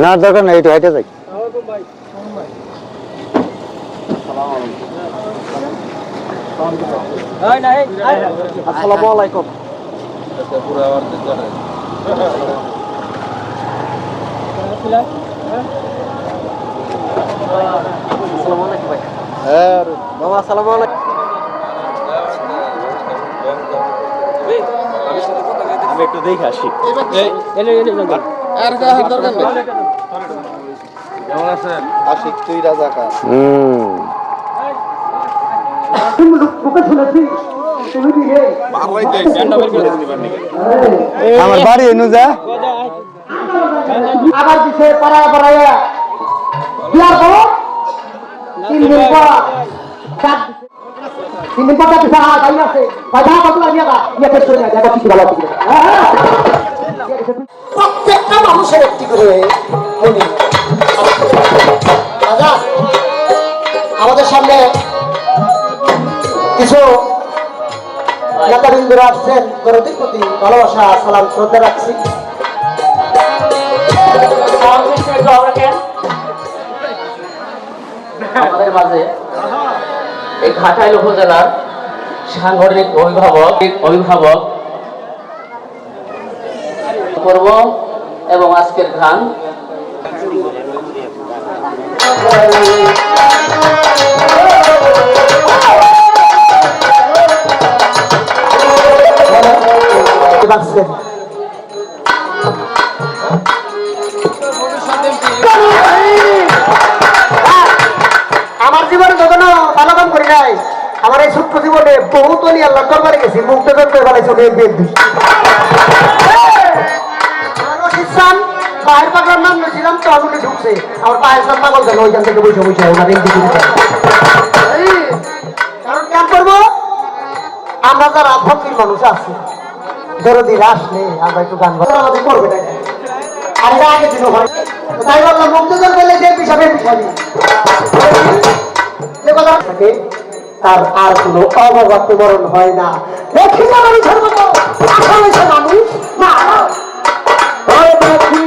না দরকার নাই একটু হাইটে যাই। আসসালামু আলাইকুম হ্যাঁ বাবা আসসালামু আলাইকুম আমি একটু দেখে আসি। আশিক তুই রাজাকার। আমার বাড়ি এনু যা। আবার দিছে পাড়ায় পাড়ায় বিয়ার পর তিন দিন পর দিছে হ্যাঁ আছে। বাধা ইয়ে করে প্রত্যেকটা মানুষের একটি করে আমাদের সামনে কিছু নেতাবৃন্দরা আসছেন গরতির প্রতি ভালোবাসা, সালাম, শ্রদ্ধা রাখছি। আমাদের মাঝে এই ঘাটাইল উপজেলার সাংগঠনিক অভিভাবক অভিভাবক করব এবং আজকের গান বাঁচছেন বহুত অলি আল্লাহ দরবারে গেছি মুক্ত করতে পারাইছো বিএনপি পায়ের পাগলার নাম নিয়েছিলাম, তো আমি ঢুকছে। আমার পায়ের সাথে পাগল গেল ওইখান থেকে বসে বসে ওনার আমরা গান বাজনা আমাদের করবে না। আর এটা আগে দিনও হয়। যে পিছাবে পিছাবে যে কথা থাকে তার আর কোনো অবগত বরণ হয় না। দেখি না আমি হয় দেখি